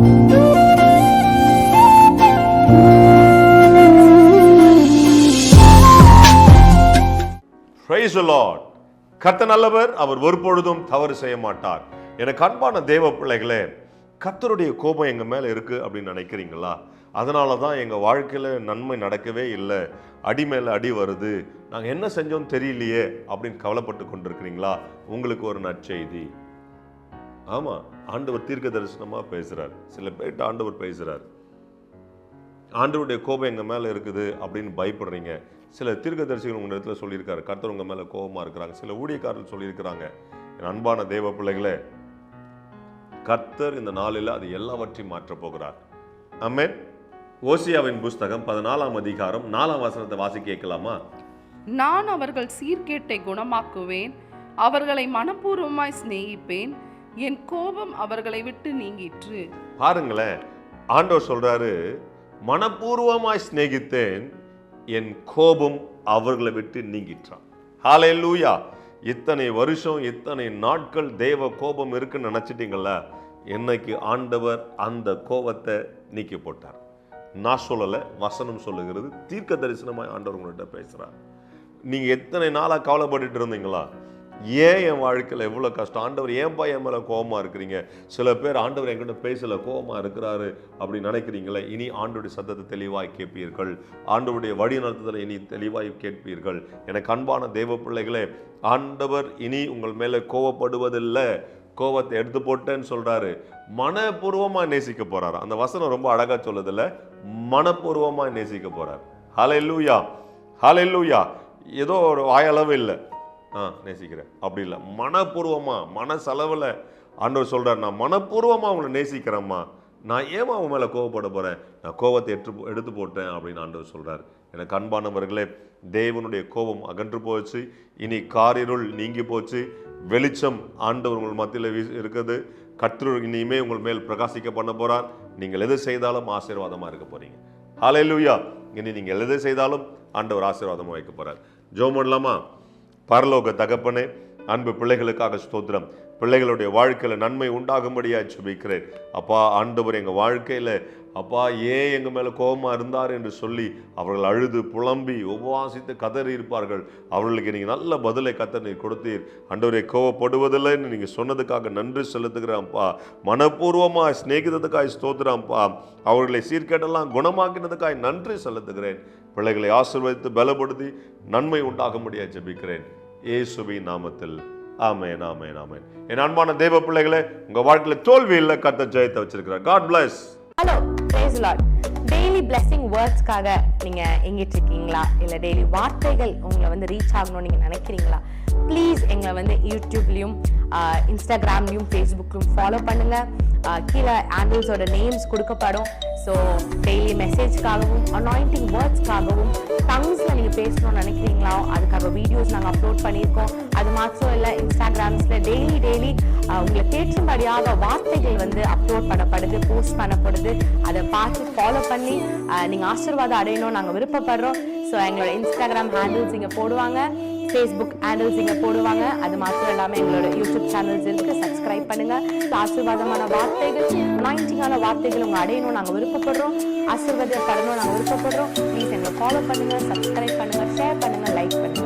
Price the கர்த்த நல்லவர் அவர் ஒருபொழுதும் தவறு செய்ய மாட்டார். எனக்கு அன்பான தேவ பிள்ளைகளே கர்த்தருடைய கோபம் எங்க மேல இருக்கு அப்படின்னு நினைக்கிறீங்களா? அதனால தான் எங்க வாழ்க்கையில நன்மை நடக்கவே இல்லை. அடி மேல அடி வருது. நாங்க என்ன செஞ்சோம் தெரியலையே அப்படின்னு கவலைப்பட்டு கொண்டிருக்கிறீங்களா? உங்களுக்கு ஒரு நற்செய்தி. ஆமா. ஆண்டவர் தீர்க்க தரிசனமாக பேசுகிறார் சில பேர்கிட்ட ஆண்டவர் பேசுகிறார் ஆண்டவருடைய கோபம் எங்கள் மேலே இருக்குது அப்படின்னு பயப்படுறீங்க. சில தீர்க்க தரிசிகள் உங்கள் இடத்துல சொல்லியிருக்காரு. கர்த்தர் உங்கள் மேலே கோபமா இருக்கிறாங்க. சில ஊழியக்காரர்கள் சொல்லியிருக்கிறாங்க. என் அன்பான தேவ பிள்ளைகளே கர்த்தர் இந்த நாளில் அது எல்லாவற்றையும் மாற்றப் போகிறார். ஆமென். ஓசியாவின் புஸ்தகம் பதினாலாம் அதிகாரம் நாலாம் வசனத்தை வாசி கேட்கலாமா? நான் அவர்கள் சீர்கேட்டை குணமாக்குவேன். அவர்களை மனப்பூர்வமாய் சிநேகிப்பேன். என் கோபம் அவர்களை விட்டு நீங்கிற்று. பாருங்களேன் ஆண்டவர் சொல்றாரு மனப்பூர்வமாய் சிநேகித்தேன் என் கோபம் அவர்களை விட்டு நீங்கிட்டான் ஹாலே லூயா இத்தனை வருஷம் இத்தனை நாட்கள் தேவ கோபம் இருக்குன்னு நினச்சிட்டிங்கள என்னைக்கு ஆண்டவர் அந்த கோபத்தை நீக்கி போட்டார்? நான் சொல்லலை வசனம் சொல்லுகிறது தீர்க்க தரிசனமாய் ஆண்டவர் உங்கள்கிட்ட பேசுகிறார் நீங்கள் எத்தனை நாளாக கவலைப்பட்டுட்டு இருந்தீங்களா? ஏன் என் வாழ்க்கையில் எவ்வளோ கஷ்டம்? ஆண்டவர் ஏன்பா என் மேலே கோபமாக இருக்கிறீங்க. சில பேர் ஆண்டவர் என்கிட்ட பேசல கோபமாக இருக்கிறாரு அப்படி நினைக்கிறீங்களே இனி ஆண்டோடைய சத்தத்தை தெளிவாய் கேட்பீர்கள். ஆண்டவருடைய வழி நடத்துதலை இனி தெளிவாய் கேட்பீர்கள். எனக்கு அன்பான தெய்வ பிள்ளைகளே ஆண்டவர் இனி உங்கள் மேலே கோவப்படுவதில்லை கோவத்தை எடுத்து போட்டேன்னு சொல்கிறாரு மனப்பூர்வமாக நேசிக்க போகிறாரு அந்த வசனம் ரொம்ப அழகாக சொல்லதில்ல மனப்பூர்வமாக நேசிக்க போறார். ஹalleluya ஹalleluya ஏதோ ஒரு வாயளவு இல்லை. ஆ நேசிக்கிறேன். அப்படி இல்லை. மனப்பூர்வமாக மனசளவில் ஆண்டவர் சொல்கிறார் நான் மனப்பூர்வமாக அவங்கள நேசிக்கிறேம்மா. நான் ஏமா அவன் மேலே கோவப்பட போகிறேன் நான் கோவத்தை எடுத்து எடுத்து போட்டேன். அப்படின்னு ஆண்டவர் சொல்கிறார் எனக்கு அன்பானவர்களே தேவனுடைய கோபம் அகன்று போச்சு. இனி காரிருள் நீங்கி போச்சு. வெளிச்சம் ஆண்டவர் உங்கள் மத்தியில் வீ இருக்குது. கத்திரூர் இனிமே உங்கள் மேல் பிரகாசிக்க பண்ண போகிறார் நீங்கள் எது செய்தாலும் ஆசீர்வாதமாக இருக்க போகிறீங்க ஹலே லூயா இனி நீங்கள் எது செய்தாலும் ஆண்டவர் ஆசீர்வாதமாக வைக்க போகிறார் ஜெபம் பண்ணலாமா? பரலோக தகப்பனே அன்பு பிள்ளைகளுக்காக ஸ்தோத்திரம். பிள்ளைகளுடைய வாழ்க்கையில் நன்மை உண்டாகும்படியாக சுபிக்கிறேன் அப்பா ஆண்டவர் எங்கள் வாழ்க்கையில் அப்பா ஏன் எங்கள் மேலே கோபமாக இருந்தார் என்று சொல்லி அவர்கள் அழுது புலம்பி உபவாசித்து கதறி இருப்பார்கள். அவர்களுக்கு நீங்கள் நல்ல பதிலை கத்த நீர் கொடுத்தீர். அண்டவரை கோவப்படுவதில்லைன்னு நீங்கள் சொன்னதுக்காக நன்றி செலுத்துகிறேன்ப்பா மனப்பூர்வமாக சிநேகிதத்துக்காய் ஸ்தோத்திரம்ப்பா அவர்களை சீர்கேட்டெல்லாம் குணமாக்கினதுக்காய் நன்றி செலுத்துகிறேன். பிள்ளைகளை ஆசீர்வதித்து பலப்படுத்தி நன்மை உண்டாகும்படியா ஜெபிக்கிறேன். இயேசுவின் நாமத்தில். ஆமேன் ஆமேன் ஆமேன். என் அன்பான தேவ பிள்ளைகளே உங்கள் வாழ்க்கையில் தோல்வி இல்லை கத்த ஜெயத்தை வச்சிருக்கிறார். God bless hello daily blessing வேர்ட்ஸ்க்காக நீங்கள் எங்கிட்டு இருக்கீங்களா இல்லை டெய்லி வார்த்தைகள் உங்களை வந்து ரீச் ஆகணும்னு நீங்கள் நினைக்கிறீங்களா? ப்ளீஸ் எங்களை வந்து யூடியூப்லேயும் இன்ஸ்டாகிராம்லேயும் ஃபேஸ்புக்லையும் ஃபாலோ பண்ணுங்கள் கீழே ஆண்டில்ஸோட நேம்ஸ் கொடுக்கப்படும். ஸோ டெய்லி மெசேஜ்க்காகவும் அனாயிண்டிங் வேர்ட்ஸ்க்காகவும் டங்ஸில் நீங்கள் பேசணும்னு நினைக்கிறீங்களா? அதுக்காக வீடியோஸ் நாங்கள் அப்லோட் பண்ணியிருக்கோம். அது மாத்திரம் இல்லை இன்ஸ்டாகிராம்ஸில் டெய்லி டெய்லி உங்களை கேட்கும்படியாக வார்த்தைகள் வந்து அப்லோட் பண்ணப்படுது போஸ்ட் பண்ணப்படுது. அதை பார்த்து ஃபாலோ ஃபாலோ பண்ணி நீங்கள் ஆசீர்வாதம் அடையணும் நாங்கள் விருப்பப்படுறோம். ஸோ எங்களோட இன்ஸ்டாகிராம் ஹேண்டில்ஸ் இங்கே போடுவாங்க ஃபேஸ்புக் ஹேண்டில்ஸ் இங்கே போடுவாங்க. அது மாத்திரம் இல்லாமல் எங்களோட யூடியூப் சேனல்ஸ் இருக்கு சப்ஸ்கிரைப் பண்ணுங்க. ஆசீர்வாதமான வார்த்தைகள் அனாயிண்டிங்கான வார்த்தைகள் உங்க அடையணும் நாங்கள் விருப்பப்படுறோம். ஆசீர்வாதப்படணும் நாங்கள் விருப்பப்படுறோம். ப்ளீஸ் எங்களை ஃபாலோ பண்ணுங்க சப்ஸ்கிரைப் பண்ணுங்க ஷேர் பண்ணுங்க லைக் பண்ணுங்க.